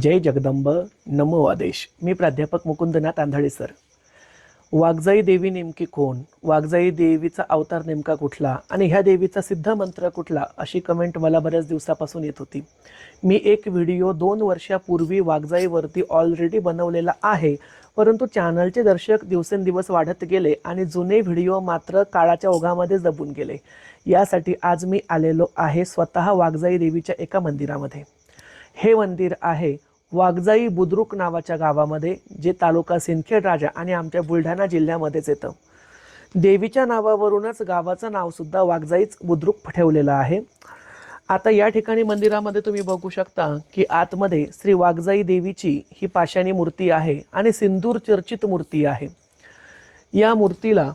जय जगदंब नमो आदेश. मी प्राध्यापक मुकुंदनाथ आंधळे सर. वाघजाई देवी नेमकी कोण? वाघजाई देवीचा अवतार नेमका कुठला? आणि ह्या देवीचा सिद्ध मंत्र कुठला? अशी कमेंट मला बऱ्याच दिवसापासून येत होती. मी एक व्हिडिओ दोन वर्षापूर्वी वाघजाईवरती ऑलरेडी बनवलेला आहे. परंतु चॅनलचे दर्शक दिवसेंदिवस वाढत गेले आणि जुने व्हिडिओ मात्र काळाच्या ओघामध्ये जपून गेले. यासाठी आज मी आलेलो आहे स्वतः वाघजाई देवीच्या एका मंदिरामध्ये. हे मंदिर आहे वाघजाई बुद्रुक नावाच्या गावामध्ये जे तालुका सिंदखेड राजा आणि आमच्या बुलढाणा जिल्ह्यामध्येच येतं. देवीच्या नावावरूनच गावाचं नावसुद्धा वाघजाईच बुद्रुक ठेवलेलं आहे. आता या ठिकाणी मंदिरामध्ये तुम्ही बघू शकता की आतमध्ये श्री वाघजाई देवीची ही पाषाणी मूर्ती आहे आणि सिंदूर चर्चित मूर्ती आहे. या मूर्तीला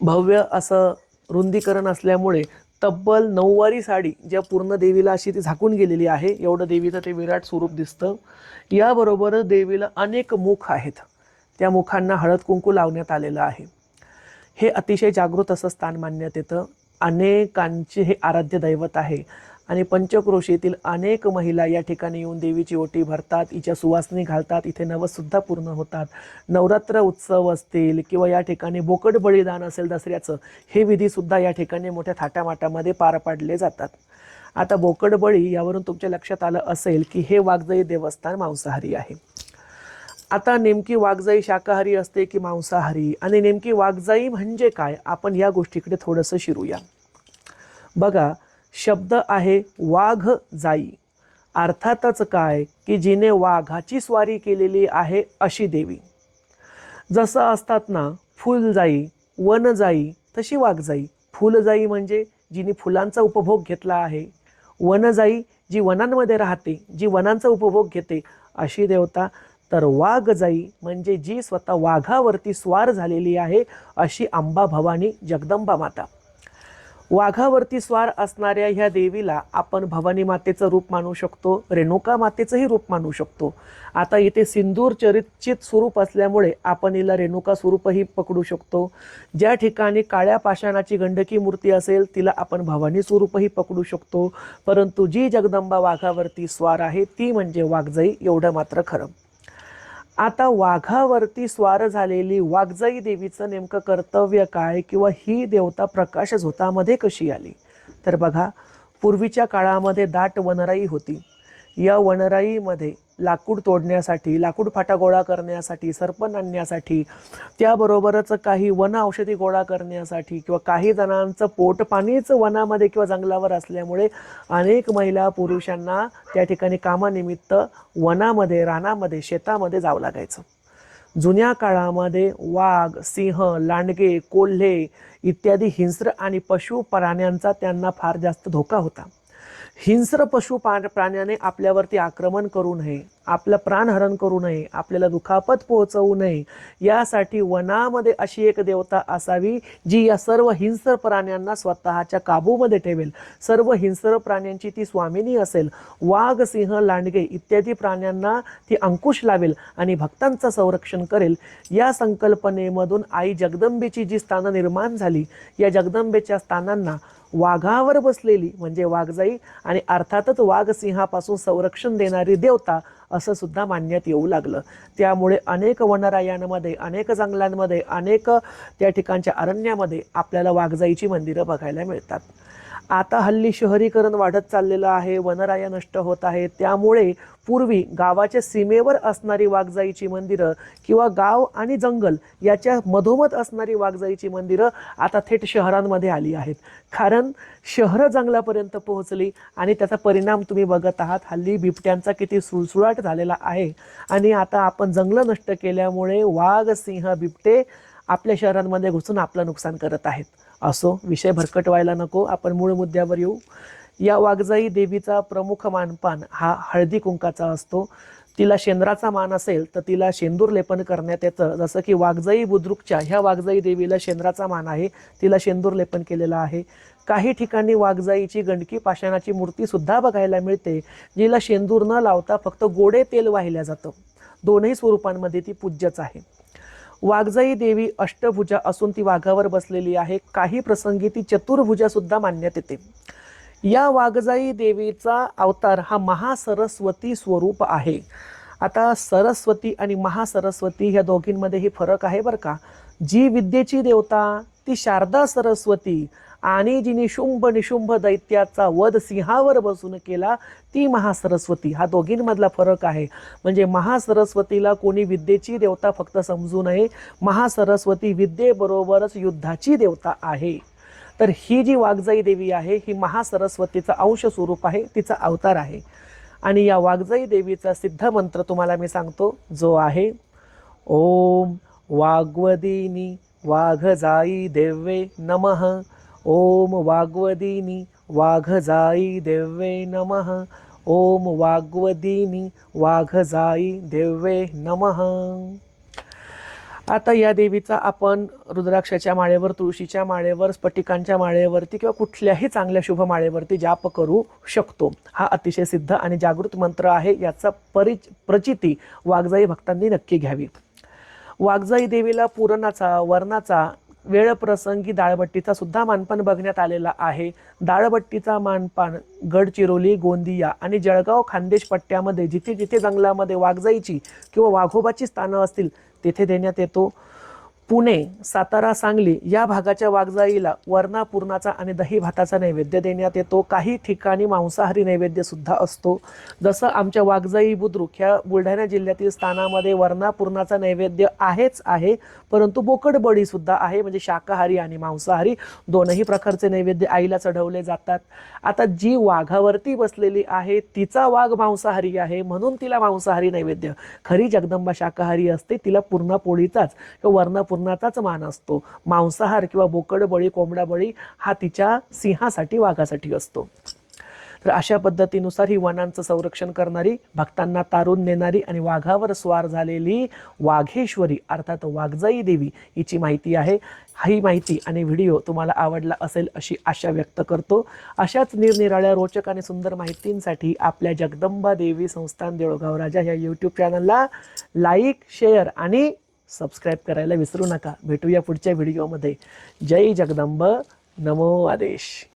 भव्य असं रुंदीकरण असल्यामुळे तब्बल नऊवारी साडी ज्या पूर्ण देवीला अशी ती झाकून गेलेली आहे एवढं देवीचं ते विराट स्वरूप दिसतं. याबरोबरच देवीला अनेक मुख आहेत. त्या मुखांना हळद कुंकू लावण्यात आलेलं आहे. हे अतिशय जागृत असं स्थान मानण्यात येतं. अनेकांचे हे आराध्य दैवत आहे. आणि पंचक्रोशीतील अनेक महिला या ठिकाणी येऊन देवीची ओटी भरतात हिच्या सुवासनी घालतात इथे नवससुद्धा पूर्ण होतात. नवरात्र उत्सव असतील किंवा या ठिकाणी बोकड बळीदान असेल दसऱ्याचं हे विधीसुद्धा या ठिकाणी मोठ्या थाटामाटामध्ये पार पाडले जातात. आता बोकड बळी यावरून तुमच्या लक्षात आलं असेल की हे वाघजई देवस्थान मांसाहारी आहे. आता नेमकी वाघजाई शाकाहारी असते की मांसाहारी? आणि नेमकी वाघजाई म्हणजे काय? आपण या गोष्टीकडे थोडंसं शिरूया. बघा शब्द आहे वाघ जाई. अर्थातच काय? की जिने वाघाची स्वारी केलेली आहे अशी देवी. जसं असतात ना फुलजाई वनजाई तशी वाघजाई फुलजाई म्हणजे जिने फुलांचा उपभोग घेतला आहे. वनजाई जी वनांमध्ये राहते जी वनांचा उपभोग घेते अशी देवता. तर वाघजाई म्हणजे जी स्वतः वाघावरती स्वार झालेली आहे अशी अंबा भवानी जगदंबा माता. वाघावरती स्वार असणाऱ्या ह्या देवीला आपण भवानी मातेचं रूप मानू शकतो रेणुका मातेचंही रूप मानू शकतो. आता इथे सिंदूर चरिचित स्वरूप असल्यामुळे आपण हिला रेणुका स्वरूपही पकडू शकतो. ज्या ठिकाणी काळ्या पाषाणाची गंडकी मूर्ती असेल तिला आपण भवानी स्वरूपही पकडू शकतो. परंतु जी जगदंबा वाघावरती स्वार आहे ती म्हणजे वाघजाई एवढं मात्र खरं. आता वाघावरती स्वार झालेली वाघजाई देवीचं नेमकं कर्तव्य काय किंवा ही देवता प्रकाश झोतामध्ये कशी आली? तर बघा पूर्वीच्या काळामध्ये दाट वनराई होती. या वनराईमध्ये लाकूड तोडण्यासाठी लाकूड फाटा गोळा करण्यासाठी सरपण आणण्यासाठी त्याबरोबरच काही वन औषधी गोळा करण्यासाठी किंवा काही जणांचं पोटपाणीच वनामध्ये किंवा जंगलावर असल्यामुळे अनेक महिला पुरुषांना त्या ठिकाणी कामानिमित्त वनामध्ये रानामध्ये शेतामध्ये जावं लागायचं. जुन्या काळामध्ये वाघ सिंह लांडगे कोल्हे इत्यादी हिंस्र आणि पशु प्राण्यांचा त्यांना फार जास्त धोका होता. हिंस्र पशु पा- प्राण्याने आपल्यावरती आक्रमण करू नये आपलं प्राणहरण करू नये आपल्याला दुखापत पोहोचवू नये यासाठी वनामध्ये अशी एक देवता असावी जी या सर्व हिंस्र प्राण्यांना स्वतःच्या काबूमध्ये ठेवेल. सर्व हिंस्र प्राण्यांची ती स्वामिनी असेल. वाघ सिंह लांडगे इत्यादी प्राण्यांना ती अंकुश लावेल आणि भक्तांचं संरक्षण करेल. या संकल्पनेमधून आई जगदंबेची जी स्थानं निर्माण झाली या जगदंबेच्या स्थानांना वाघावर बसलेली म्हणजे वाघजाई आणि अर्थातच वाघसिंहापासून संरक्षण देणारी देवता असं सुद्धा मानण्यात येऊ लागलं. त्यामुळे अनेक वनरायांमध्ये अनेक जंगलांमध्ये अनेक त्या ठिकाणच्या अरण्यामध्ये आपल्याला वाघजाईची मंदिरं बघायला मिळतात. आता हल्ली शहरीकरण वाढत चाललेलं आहे वनराया नष्ट होत आहे त्यामुळे पूर्वी गावाच्या सीमेवर असणारी वाघजाईची मंदिरं किंवा गाव आणि जंगल याच्या मधोमध असणारी वाघजाईची मंदिरं आता थेट शहरांमध्ये आली आहेत. कारण शहरं जंगलापर्यंत पोहोचली आणि त्याचा परिणाम तुम्ही बघत आहात. हल्ली बिबट्यांचा किती सुळसुळाट झालेला आहे. आणि आता आपण जंगलं नष्ट केल्यामुळे वाघ सिंह बिबटे आपल्या शहरांमध्ये घुसून आपलं नुकसान करत आहेत. असो विषय भरकट व्हायला नको आपण मूळ मुद्द्यावर येऊ. या वाघजाई देवीचा प्रमुख मानपान हा हळदी कुंकाचा असतो. तिला शेंद्राचा मान असेल तर तिला शेंदूर लेपन करण्यात येतं. जसं की वाघजाई बुद्रुकच्या ह्या वाघजाई देवीला शेंद्राचा मान आहे तिला शेंदूर लेपन केलेलं आहे. काही ठिकाणी वाघजाईची गंडकी पाषाणाची मूर्ती सुद्धा बघायला मिळते जिला शेंदूर न लावता फक्त गोडे तेल वाहिल्या जातं. दोनही स्वरूपांमध्ये ती पूज्यच आहे. वाघजाई देवी अष्टभुजा असून ती वाघावर बसलेली आहे. काही प्रसंगी ती चतुर्भुजा सुद्धा मानण्यात येते. या वाघजाई देवीचा अवतार हा महासरस्वती स्वरूप आहे. आता सरस्वती आणि महासरस्वती ह्या दोघींमध्येही फरक आहे बरं का? जी विद्येची देवता ती शारदा सरस्वती आणि जिने शुंभ निशुंभ दैत्याचा वध सिंहावर बसून केला ती महासरस्वती. हा दोघींमधला फरक आहे. म्हणजे महासरस्वतीला कोणी विद्येची देवता फक्त समजू नये महासरस्वती विद्येबरोबरच युद्धाची देवता आहे. तर ही जी वाघजाई देवी आहे ही महासरस्वतीचा अंश स्वरूप आहे तिचा अवतार आहे. आणि या वाघजाई देवीचा सिद्ध मंत्र तुम्हाला मी सांगतो जो आहे ओम वाग्वदिनी वाघजाई देवे नमः ओम वाग्वदिनी वाघजाई देवे नमः। ओम वाग्वदिनी वाघजाई देवे नमः। आता या देवीचा आपण रुद्राक्षाच्या माळेवर तुळशीच्या माळेवर स्फटिकांच्या माळेवरती किंवा कुठल्याही चांगल्या शुभ माळेवरती जाप करू शकतो. हा अतिशय सिद्ध आणि जागृत मंत्र आहे. याचा परिच प्रचिती वाघजाई भक्तांनी नक्की घ्यावी. वाघजाई देवीला पुरणाचा वर्णाचा वेळप्रसंगी डाळबट्टीचा सुद्धा मानपान बघण्यात आलेला आहे. डाळबट्टीचा मानपान गडचिरोली गोंदिया आणि जळगाव खानदेश पट्ट्यामध्ये जिथे जिथे जंगलामध्ये वाघजाईची किंवा वाघोबाची स्थानं असतील तेथे देण्यात येतो. पुणे सातारा सांगली या भागाच्या वाघजाईला वरणा पूर्णाचा आणि दही भाताचा नैवेद्य देण्यात येतो. काही ठिकाणी मांसाहारी नैवेद्य सुद्धा असतो. जसं आमच्या वाघजाई बुद्रुक ह्या बुलढाणा जिल्ह्यातील स्थानामध्ये वरणा पूर्णाचा नैवेद्य आहेच आहे परंतु बोकड सुद्धा आहे म्हणजे शाकाहारी आणि मांसाहारी. दोनही प्रकारचे नैवेद्य आईला चढवले जातात. आता जी वाघावरती बसलेली आहे तिचा वाघ मांसाहारी आहे म्हणून तिला मांसाहारी नैवेद्य. खरी जगदंबा शाकाहारी असते तिला पूर्ण पोळीचाच किंवा वर्ण पूर्णाचाच मान असतो. मांसाहार किंवा बोकड बळी कोंबडा बळी हा तिच्या सिंहासाठी वाघासाठी असतो. तर अशा पद्धतीनुसार ही वनांचं संरक्षण करणारी भक्तांना तारून नेणारी आणि वाघावर स्वार झालेली वाघेश्वरी अर्थात वाघजाई देवी हिची माहिती आहे. ही माहिती आणि व्हिडिओ तुम्हाला आवडला असेल अशी आशा व्यक्त करतो. अशाच निरनिराळ्या रोचक आणि सुंदर माहितींसाठी आपल्या जगदंबा देवी संस्थान देऊळगाव राजा ह्या यूट्यूब चॅनलला लाईक शेअर आणि सबस्क्राईब करायला विसरू नका. भेटूया पुढच्या व्हिडिओमध्ये. जय जगदंब. नमो आदेश.